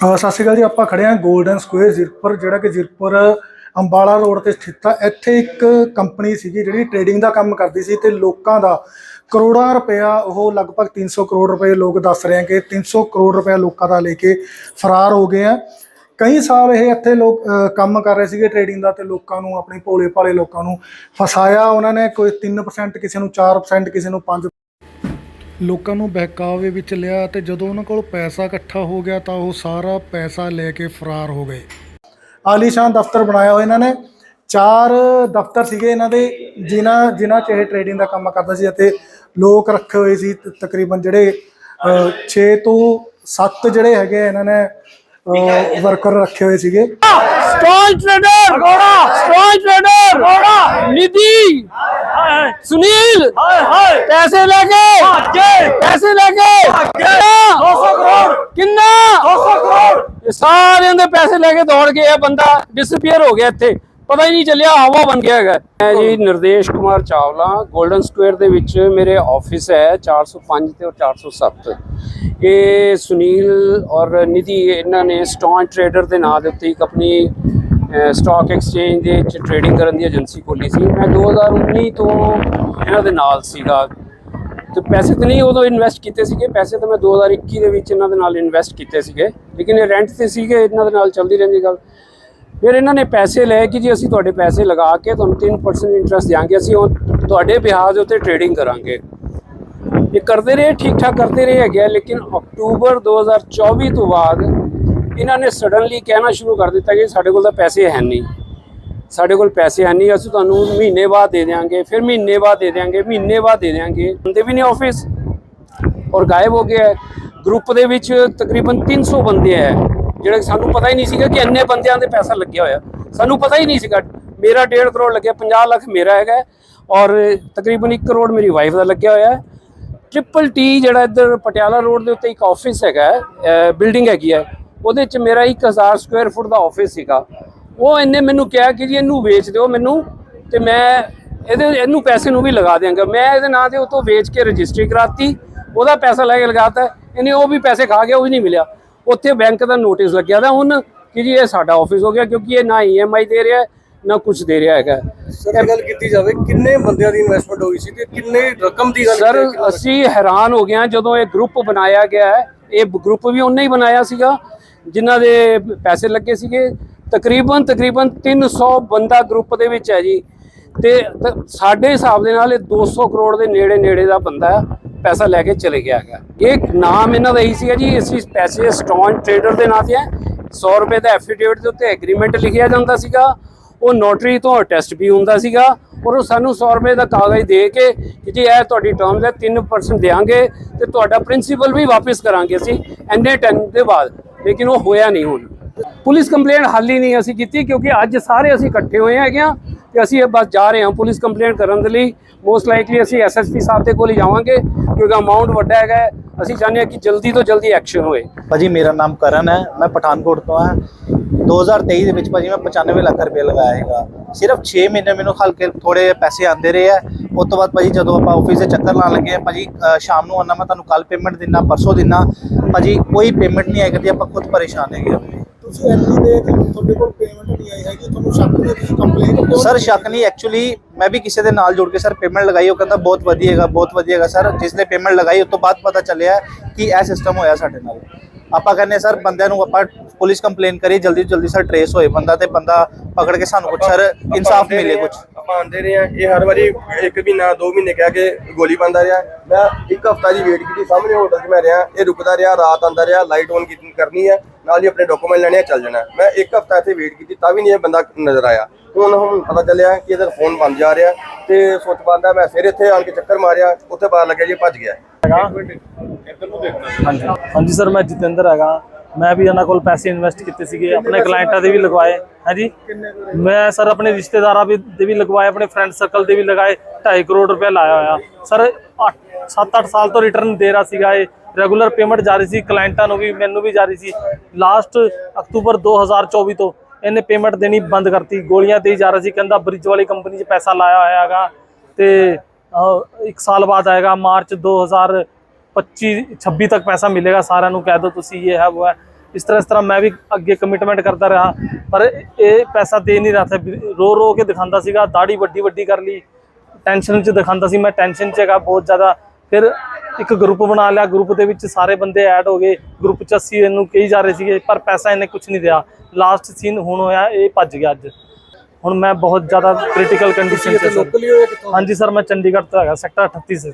ਸਤਿ ਸ਼੍ਰੀ ਅਕਾਲ ਜੀ, ਆਪਾਂ ਖੜੇ ਹਾਂ 골ਡਨ ਸਕੁਅਰ ਜ਼ੀਰਕਪੁਰ, ਜਿਹੜਾ ਕਿ ਜ਼ੀਰਕਪੁਰ ਅੰਬਾਲਾ ਰੋਡ ਤੇ ਸਥਿਤ ਆ। ਇੱਥੇ ਇੱਕ ਕੰਪਨੀ ਸੀਗੀ ਜਿਹੜੀ ਟ੍ਰੇਡਿੰਗ ਦਾ ਕੰਮ ਕਰਦੀ ਸੀ ਤੇ ਲੋਕਾਂ ਦਾ ਕਰੋੜਾਂ ਰੁਪਇਆ, ਉਹ ਲਗਭਗ 300 ਕਰੋੜ ਰੁਪਏ ਲੋਕ ਦੱਸ ਰਹੇ ਆ ਕਿ 300 ਕਰੋੜ ਰੁਪਇਆ ਲੋਕਾਂ ਦਾ ਲੈ ਕੇ ਫਰਾਰ ਹੋ ਗਏ ਆ। ਕਈ ਸਾਲ ਇਹ ਇੱਥੇ ਲੋਕ ਕੰਮ ਕਰ ਰਹੇ ਸੀਗੇ ਟ੍ਰੇਡਿੰਗ ਦਾ ਤੇ ਲੋਕਾਂ ਨੂੰ, ਆਪਣੇ ਭੋਲੇ ਭਾਲੇ ਲੋਕਾਂ ਨੂੰ ਫਸਾਇਆ। ਉਹਨਾਂ ਨੇ ਕੋਈ 3% ਕਿਸੇ ਨੂੰ 4% ਕਿਸੇ ਨੂੰ 5 ਲੋਕਾਂ ਨੂੰ ਬਹਿਕਾਵੇ ਵਿੱਚ ਲਿਆ ਅਤੇ ਜਦੋਂ ਉਹਨਾਂ ਕੋਲ ਪੈਸਾ ਇਕੱਠਾ ਹੋ ਗਿਆ ਤਾਂ ਉਹ ਸਾਰਾ ਪੈਸਾ ਲੈ ਕੇ ਫਰਾਰ ਹੋ ਗਏ। ਆਲੀਸ਼ਾਨ ਦਫ਼ਤਰ ਬਣਾਇਆ ਹੋਇਆ ਇਹਨਾਂ ਨੇ। ਚਾਰ ਦਫ਼ਤਰ ਸੀਗੇ ਇਹਨਾਂ ਦੇ, ਜਿਨ੍ਹਾਂ ਜਿਨ੍ਹਾਂ 'ਚ ਇਹ ਟ੍ਰੇਡਿੰਗ ਦਾ ਕੰਮ ਕਰਦਾ ਸੀ ਅਤੇ ਲੋਕ ਰੱਖੇ ਹੋਏ ਸੀ ਤਕਰੀਬਨ ਜਿਹੜੇ 6 ਤੋਂ 7 ਜਿਹੜੇ ਹੈਗੇ ਇਹਨਾਂ ਨੇ ਵਰਕਰ ਰੱਖੇ ਹੋਏ ਸੀਗੇ। Stall trader! ਘੋੜਾ ਟ੍ਰੇਡਰ! ਘੋੜਾ निधि सुनील पैसे लेके पैसे लेके किन्ना ਸਾਰਿਆਂ ਦੇ ਪੈਸੇ ਲੈ ਕੇ ਦੌੜ ਗਿਆ ਬੰਦਾ ਡਿਸਪੀਅਰ ਹੋ ਗਿਆ ਇੱਥੇ। ਪਤਾ ਹੀ ਨਹੀਂ ਚੱਲਿਆ ਹਵਾ ਬਣ ਗਿਆ ਹੈਗਾ। ਮੈਂ ਜੀ ਨਿਰਦੇਸ਼ ਕੁਮਾਰ ਚਾਵਲਾ 골ਡਨ ਸਕੁਅਰ ਦੇ ਵਿੱਚ ਮੇਰੇ ਆਫਿਸ ਹੈ 405 ਤੇ 407 ਇਹ ਸੁਨੀਲ ਔਰ ਨਿਧੀ ਇਹਨਾਂ ਨੇ ਸਟੌਨ ਟ੍ਰੇਡਰ ਦੇ ਨਾਂ ਦੇ ਉੱਤੇ ਇੱਕ ਆਪਣੀ ਸਟਾਕ ਐਕਸਚੇਂਜ ਦੇ ਵਿੱਚ ਟ੍ਰੇਡਿੰਗ ਕਰਨ ਦੀ ਏਜੰਸੀ ਖੋਲੀ ਸੀ। ਮੈਂ 2019 ਤੋਂ ਇਹਨਾਂ ਦੇ ਨਾਲ ਸੀਗਾ। ਤੇ ਪੈਸੇ ਤਾਂ ਨਹੀਂ ਉਦੋਂ ਇਨਵੈਸਟ ਕੀਤੇ ਸੀਗੇ। ਪੈਸੇ ਤਾਂ ਮੈਂ 2021 ਦੇ ਵਿੱਚ ਇਹਨਾਂ ਦੇ ਨਾਲ ਇਨਵੈਸਟ ਕੀਤੇ ਸੀਗੇ। ਲੇਕਿਨ ਇਹ ਰੈਂਟ ਤੇ ਸੀਗੇ ਇਹਨਾਂ ਦੇ ਨਾਲ ਚੱਲਦੀ ਰਹਿੰਦੀ ਗੱਲ। ਫਿਰ ਇਹਨਾਂ ਨੇ ਪੈਸੇ ਲਏ ਕਿ ਜੀ ਅਸੀਂ ਤੁਹਾਡੇ ਪੈਸੇ ਲਗਾ ਕੇ ਤੁਹਾਨੂੰ 3% ਇੰਟਰਸਟ ਦਿਆਂਗੇ ਅਸੀਂ ਉਹ ਤੁਹਾਡੇ ਵਿਆਜ ਦੇ ਉੱਤੇ ਟ੍ਰੇਡਿੰਗ ਕਰਾਂਗੇ। ਇਹ ਕਰਦੇ ਰਹੇ ਠੀਕ ਠਾਕ ਕਰਦੇ ਰਹੇ ਹੈਗੇ ਆ, ਲੇਕਿਨ ਅਕਤੂਬਰ 2024 ਤੋਂ ਬਾਅਦ ਇਹਨਾਂ ਨੇ ਸਡਨਲੀ ਕਹਿਣਾ ਸ਼ੁਰੂ ਕਰ ਦਿੱਤਾ ਕਿ ਸਾਡੇ ਕੋਲ ਤਾਂ ਪੈਸੇ ਹੈ ਨਹੀਂ। ਸਾਡੇ ਕੋਲ ਪੈਸੇ ਹੈ ਨਹੀਂ, ਅਸੀਂ ਤੁਹਾਨੂੰ ਮਹੀਨੇ ਬਾਅਦ ਦੇ ਦੇਵਾਂਗੇ ਫਿਰ ਮਹੀਨੇ ਬਾਅਦ ਦੇ ਦੇਵਾਂਗੇ ਮਹੀਨੇ ਬਾਅਦ ਦੇ ਦੇਵਾਂਗੇ ਹੁੰਦੇ ਵੀ ਨਹੀਂ ਆਫਿਸ ਔਰ ਗਾਇਬ ਹੋ ਗਿਆ ਗਰੁੱਪ ਦੇ ਵਿੱਚ ਤਕਰੀਬਨ 300 ਬੰਦੇ ਹੈ। ਜਿਹੜੇ ਸਾਨੂੰ ਪਤਾ ਹੀ ਨਹੀਂ ਸੀਗਾ ਕਿ ਇੰਨੇ ਬੰਦਿਆਂ ਦੇ ਪੈਸਾ ਲੱਗਿਆ ਹੋਇਆ। ਸਾਨੂੰ ਪਤਾ ਹੀ ਨਹੀਂ ਸੀਗਾ। ਮੇਰਾ 1.5 ਕਰੋੜ ਲੱਗਿਆ 50 ਲੱਖ ਮੇਰਾ ਹੈਗਾ ਔਰ ਤਕਰੀਬਨ 1 ਕਰੋੜ ਮੇਰੀ ਵਾਈਫ ਦਾ ਲੱਗਿਆ ਹੋਇਆ ਟ੍ਰਿਪਲ ਟੀ ਜਿਹੜਾ ਇੱਧਰ ਪਟਿਆਲਾ ਰੋਡ ਦੇ ਉੱਤੇ ਇੱਕ ਆਫਿਸ ਹੈਗਾ ਬਿਲਡਿੰਗ ਹੈਗੀ ਹੈ। ਉਹਦੇ ਚ ਮੇਰਾ 1000 ਸਕੁਅਰ ਫੁੱਟ ਦਾ ਆਫਿਸ ਸੀਗਾ। ਉਹ ਇਹਨੇ ਮੈਨੂੰ ਕਿਹਾ ਕਿ ਜੀ ਇਹਨੂੰ ਵੇਚ ਦਿਓ ਮੈਨੂੰ ਤੇ ਮੈਂ ਇਹਦੇ ਇਹਨੂੰ ਪੈਸੇ ਨੂੰ ਵੀ ਲਗਾ ਦਿਆਂਗਾ। ਮੈਂ ਇਹਦੇ ਨਾਂ ਤੇ ਉਹ ਤੋਂ ਵੇਚ ਕੇ ਰਜਿਸਟਰੀ ਕਰਾਤੀ ਉਹਦਾ ਪੈਸਾ ਲੈ ਕੇ ਲਗਾਤਾ ਇਹਨੇ ਉਹ ਵੀ ਪੈਸੇ ਖਾ ਗਿਆ ਉਹ ਵੀ ਨਹੀਂ ਮਿਲਿਆ। ਉੱਥੇ ਬੈਂਕ ਦਾ ਨੋਟਿਸ ਲੱਗਿਆ ਦਾ ਹੁਣ ਕਿ ਜੀ ਇਹ ਸਾਡਾ ਆਫਿਸ ਹੋ ਗਿਆ ਕਿਉਂਕਿ ਇਹ ਨਾ ਈਐਮਆਈ ਦੇ ਰਿਹਾ ਨਾ ਕੁਝ ਦੇ ਰਿਹਾ ਹੈਗਾ। ਸਰ ਗੱਲ ਕੀਤੀ ਜਾਵੇ ਕਿੰਨੇ ਬੰਦਿਆਂ ਦੀ ਇਨਵੈਸਟਮੈਂਟ ਹੋਈ ਸੀ ਤੇ ਕਿੰਨੇ ਰਕਮ ਦੀ ਗੱਲ ਸਰ? ਅਸੀਂ ਹੈਰਾਨ ਹੋ ਗਏ ਜਦੋਂ ਇਹ ਗਰੁੱਪ ਬਣਾਇਆ ਗਿਆ ਹੈ। ਇਹ ਗਰੁੱਪ ਵੀ ਉਹਨੇ ਹੀ ਬਣਾਇਆ ਸੀਗਾ। ਜਿਨ੍ਹਾਂ ਦੇ ਪੈਸੇ ਲੱਗੇ ਸੀਗੇ, ਤਕਰੀਬਨ ਤਕਰੀਬਨ 300 ਬੰਦਾ ਗਰੁੱਪ ਦੇ ਵਿੱਚ ਹੈ ਜੀ। ਤੇ ਸਾਡੇ ਹਿਸਾਬ ਦੇ ਨਾਲ ਇਹ 200 ਕਰੋੜ ਦੇ ਨੇੜੇ ਨੇੜੇ ਦਾ ਬੰਦਾ ਪੈਸਾ ਲੈ ਕੇ ਚਲੇ ਗਿਆ ਹੈਗਾ। ਇਹ ਨਾਮ ਇਹਨਾਂ ਦਾ ਹੀ ਸੀਗਾ ਜੀ ਅਸੀਂ ਪੈਸੇ ਸਟੋਨ ਟਰੇਡਰ ਦੇ ਨਾਂ ਤੇ ਹੈ। 100 ਰੁਪਏ ਦਾ ਐਫੀਡੇਵਿਟ ਦੇ ਉੱਤੇ ਐਗਰੀਮੈਂਟ ਲਿਖਿਆ ਜਾਂਦਾ ਸੀਗਾ। ਉਹ ਨੋਟਰੀ ਤੋਂ ਅਟੈਸਟ ਵੀ ਹੁੰਦਾ ਸੀਗਾ ਔਰ ਉਹ ਸਾਨੂੰ 100 ਰੁਪਏ ਦਾ ਕਾਗਜ਼ ਦੇ ਕੇ ਕਿ ਜੀ ਇਹ ਤੁਹਾਡੀ ਟਰਮਸ ਹੈ 3% ਦੇਾਂਗੇ ਤੇ ਤੁਹਾਡਾ ਪ੍ਰਿੰਸੀਪਲ ਵੀ ਵਾਪਸ ਕਰਾਂਗੇ ਅਸੀਂ। ਐਨੇ ਟਾਈਮ ਦੇ ਬਾਅਦ ਲੇਕਿਨ ਉਹ ਹੋਇਆ ਨਹੀਂ ਹੁਣ। ਪੁਲਿਸ ਕੰਪਲੇਂਟ ਹਾਲ ਹੀ ਨਹੀਂ ਅਸੀਂ ਕੀਤੀ ਕਿਉਂਕਿ ਅੱਜ ਸਾਰੇ ਅਸੀਂ ਇਕੱਠੇ ਹੋਏ ਹੈਗੇ ਆ ਤੇ ਅਸੀਂ ਇਹ ਬਸ ਜਾ ਰਹੇ ਹਾਂ ਪੁਲਿਸ ਕੰਪਲੇਂਟ ਕਰਨ ਦੇ ਲਈ। ਮੋਸਟ ਲਾਈਕਲੀ ਅਸੀਂ ਐਸਐਸਪੀ ਸਾਹਿਬ ਦੇ ਕੋਲ ਹੀ ਜਾਵਾਂਗੇ ਕਿਉਂਕਿ ਅਮਾਉਂਟ ਵੱਡਾ ਹੈਗਾ ਹੈ। ਅਸੀਂ ਚਾਹੁੰਦੇ ਹਾਂ ਕਿ ਜਲਦੀ ਤੋਂ ਜਲਦੀ ਐਕਸ਼ਨ ਹੋਏ। ਭਾਜੀ ਮੇਰਾ ਨਾਮ ਕਰਨ ਹੈ। ਮੈਂ ਪਠਾਨਕੋਟ ਤੋਂ ਹਾਂ। 2023 ਦੇ ਵਿੱਚ ਭਾਜੀ ਮੈਂ 95 ਲੱਖ ਰੁਪਏ ਲਗਾਇਆ ਹੈਗਾ ਸਿਰਫ 6 ਮਹੀਨੇ ਮੈਨੂੰ ਹਲਕੇ ਥੋੜੇ ਪੈਸੇ ਆਂਦੇ ਰਹੇ ਆ। ਉਸ ਤੋਂ ਬਾਅਦ ਭਾਜੀ ਜਦੋਂ ਆਪਾਂ ਆਫਿਸ ਦੇ ਚੱਕਰ ਲਾਉਣ ਲੱਗੇ ਆ ਭਾਜੀ ਅ, ਸ਼ਾਮ ਨੂੰ ਆਉਣਾ ਮੈਂ ਤੁਹਾਨੂੰ ਕੱਲ ਪੇਮੈਂਟ ਦਿਨਾ ਪਰਸੋਂ ਦਿਨਾ ਭਾਜੀ ਕੋਈ ਪੇਮੈਂਟ ਨਹੀਂ ਆਈ ਕਰਦੀ ਆਪਾਂ ਖੁਦ ਪਰੇਸ਼ਾਨ ਹੈਗੇ ਆ। ਤੁਸੀਂ ਇੰਨੀ ਦੇ ਤੁਹਾਡੇ ਕੋਲ ਪੇਮੈਂਟ ਨਹੀਂ ਆਈ ਹੈਗੀ ਤੁਹਾਨੂੰ ਸ਼ੱਕ ਨਹੀਂ ਤੁਸੀਂ ਕੰਪਲੇਂਟ ਸਰ ਸ਼ੱਕ ਨਹੀਂ ਐਕਚੁਅਲੀ ਮੈਂ ਵੀ ਕਿਸੇ ਦੇ ਨਾਲ ਜੁੜ ਕੇ ਸਰ ਪੇਮੈਂਟ ਲਗਾਈ ਉਹ ਕਹਿੰਦਾ ਬਹੁਤ ਵਧੀਆ ਹੈਗਾ ਬਹੁਤ ਵਧੀਆ ਹੈਗਾ ਸਰ ਜਿਸ ਨੇ ਪੇਮੈਂਟ ਲਗਾਈ ਉਸ ਤੋਂ ਬਾਅਦ ਪਤਾ ਚੱਲਿਆ ਕਿ ਇਹ ਸਿਸਟਮ ਹੋਇਆ ਸਾਡੇ ਨਾਲ। ਆਪਾਂ ਕਹਿੰਦੇ ਸਰ ਬੰਦਿਆਂ ਨੂੰ ਆਪਾਂ ਪੁਲਿਸ ਕੰਪਲੇਨ ਕਰੀਏ ਜਲਦੀ ਤੋਂ ਜਲਦੀ ਸਰ ਟਰੇਸ ਹੋਏ ਬੰਦਾ ਤੇ ਬੰਦਾ ਪਕੜ ਕੇ ਸਾਨੂੰ ਕੁਛ ਸਰ ਇਨਸਾਫ ਮਿਲੇ ਕੁਛ। ਆਪਾਂ ਆਂਦੇ ਰਹੇ ਆ ਇਹ ਹਰ ਵਾਰੀ ਇੱਕ ਮਹੀਨਾ ਦੋ ਮਹੀਨੇ ਕਹਿ ਕੇ ਗੋਲੀ ਪਾਉਂਦਾ ਰਿਹਾ। ਮੈਂ ਇੱਕ ਹਫਤਾ ਦੀ ਵੇਟ ਕੀਤੀ ਸਾਹਮਣੇ ਹੋਟਲ 'ਚ ਮੈਂ ਰਿਹਾ ਇਹ ਰੁਕਦਾ ਰਿਹਾ ਰਾਤ ਆਂਦਾ ਰਿਹਾ ਲਾਈਟ ਔਨ ਕਰਨੀ ਹੈ। ਨਾਲ ਹੀ ਆਪਣੇ ਡਾਕੂਮੈਂਟ ਲੈਣੇ ਆ ਚੱਲ ਜਾਣਾ। ਮੈਂ ਇੱਕ ਹਫਤਾ ਇੱਥੇ ਵੇਟ ਕੀਤੀ ਤਾਂ ਵੀ ਨਹੀਂ ਇਹ ਬੰਦਾ ਨਜ਼ਰ ਆਇਆ। ਹੁਣ ਹੁਣ ਪਤਾ ਚੱਲਿਆ ਕਿ ਇਹਦਾ ਫੋਨ ਬੰਦ ਜਾ ਰਿਹਾ ਤੇ ਸੁੱਚ ਬੰਦ ਆ ਮੈਂ ਫਿਰ ਇੱਥੇ ਆਣ ਕੇ ਚੱਕਰ ਮਾਰਿਆ ਉੱਥੇ ਪਤਾ ਲੱਗਿਆ ਜੀ ਭੱਜ ਗਿਆ। ਹਾਂਜੀ। ਹਾਂਜੀ ਸਰ ਮੈਂ ਜਤਿੰਦਰ ਹੈਗਾ। ਮੈਂ ਵੀ ਇਹਨਾਂ ਕੋਲ ਪੈਸੇ ਇਨਵੈਸਟ ਕੀਤੇ ਸੀਗੇ ਆਪਣੇ ਕਲਾਇੰਟਾਂ ਦੇ ਵੀ ਲਗਵਾਏ। ਹਾਂਜੀ? ਮੈਂ ਸਰ ਆਪਣੇ ਰਿਸ਼ਤੇਦਾਰਾਂ ਵੀ ਦੇ ਵੀ ਲਗਵਾਏ ਆਪਣੇ ਫਰੈਂਡ ਸਰਕਲ ਦੇ ਵੀ ਲਗਾਏ 2.5 ਕਰੋੜ ਰੁਪਏ ਲਾਇਆ ਹੋਇਆ। ਸਰ 7-8 ਸਾਲ ਤੋਂ ਰਿਟਰਨ ਦੇ ਰਿਹਾ ਸੀਗਾ ਇਹ। ਰੈਗੂਲਰ ਪੇਮੈਂਟ ਜਾ ਰਹੀ ਸੀ ਕਲਾਇੰਟਾਂ ਨੂੰ ਵੀ, ਮੈਨੂੰ ਵੀ ਜਾ ਰਹੀ ਸੀ। ਲਾਸਟ ਅਕਤੂਬਰ 2024 ਤੋਂ ਇਹਨੇ ਪੇਮੈਂਟ ਦੇਣੀ ਬੰਦ ਕਰਤੀ। ਗੋਲੀਆਂ ਤੇ ਹੀ ਜਾ ਰਿਹਾ ਸੀ, ਕਹਿੰਦਾ ਬ੍ਰਿਜ ਵਾਲੀ ਕੰਪਨੀ 'ਚ ਪੈਸਾ ਲਾਇਆ ਹੋਇਆ ਹੈਗਾ। ਤੇ ਇੱਕ ਸਾਲ ਬਾਅਦ ਆਏਗਾ, ਮਾਰਚ 2025 26 ਤੱਕ ਪੈਸਾ ਮਿਲੇਗਾ ਸਾਰਿਆਂ ਨੂੰ, ਕਹਿ ਦਿਓ ਤੁਸੀਂ ਇਹ ਹੈ, ਉਹ ਹੈ। ਇਸ ਤਰ੍ਹਾਂ ਇਸ ਤਰ੍ਹਾਂ ਮੈਂ ਵੀ ਅੱਗੇ ਕਮਿਟਮੈਂਟ ਕਰਦਾ ਰਿਹਾ। ਪਰ ਇਹ ਪੈਸਾ ਦੇ ਨਹੀਂ ਰਿਹਾ ਸੀ ਰੋ ਰੋ ਕੇ ਦਿਖਾਉਂਦਾ ਸੀਗਾ ਦਾੜੀ ਵੱਡੀ ਵੱਡੀ ਕਰ ਲਈ। ਟੈਨਸ਼ਨ 'ਚ ਦਿਖਾਉਂਦਾ ਸੀ। ਮੈਂ ਟੈਨਸ਼ਨ 'ਚ ਹੈਗਾ, ਬਹੁਤ ਜ਼ਿਆਦਾ ਫਿਰ ਇੱਕ ਗਰੁੱਪ ਬਣਾ ਲਿਆ ਗਰੁੱਪ ਦੇ ਵਿੱਚ ਸਾਰੇ ਬੰਦੇ ਐਡ ਹੋ ਗਏ। ਗਰੁੱਪ 'ਚ ਅਸੀਂ ਇਹਨੂੰ ਕਹੀ ਜਾ ਰਹੇ ਸੀਗੇ ਪਰ ਪੈਸਾ ਇਹਨੇ ਕੁਝ ਨਹੀਂ ਦਿਆ। ਲਾਸਟ ਸੀਨ ਹੁਣ ਹੋਇਆ ਇਹ ਭੱਜ ਗਿਆ ਅੱਜ। ਹੁਣ ਮੈਂ ਬਹੁਤ ਜ਼ਿਆਦਾ ਕ੍ਰਿਟੀਕਲ ਕੰਡੀਸ਼ਨ 'ਚ ਹਾਂ। ਲੋਕਲੀ ਹੋਇਆ ਕਿੱਥੋਂ? ਹਾਂਜੀ ਸਰ ਮੈਂ ਚੰਡੀਗੜ੍ਹ ਤੋਂ ਹੈਗਾ ਸੈਕਟਰ 38 ਸੇ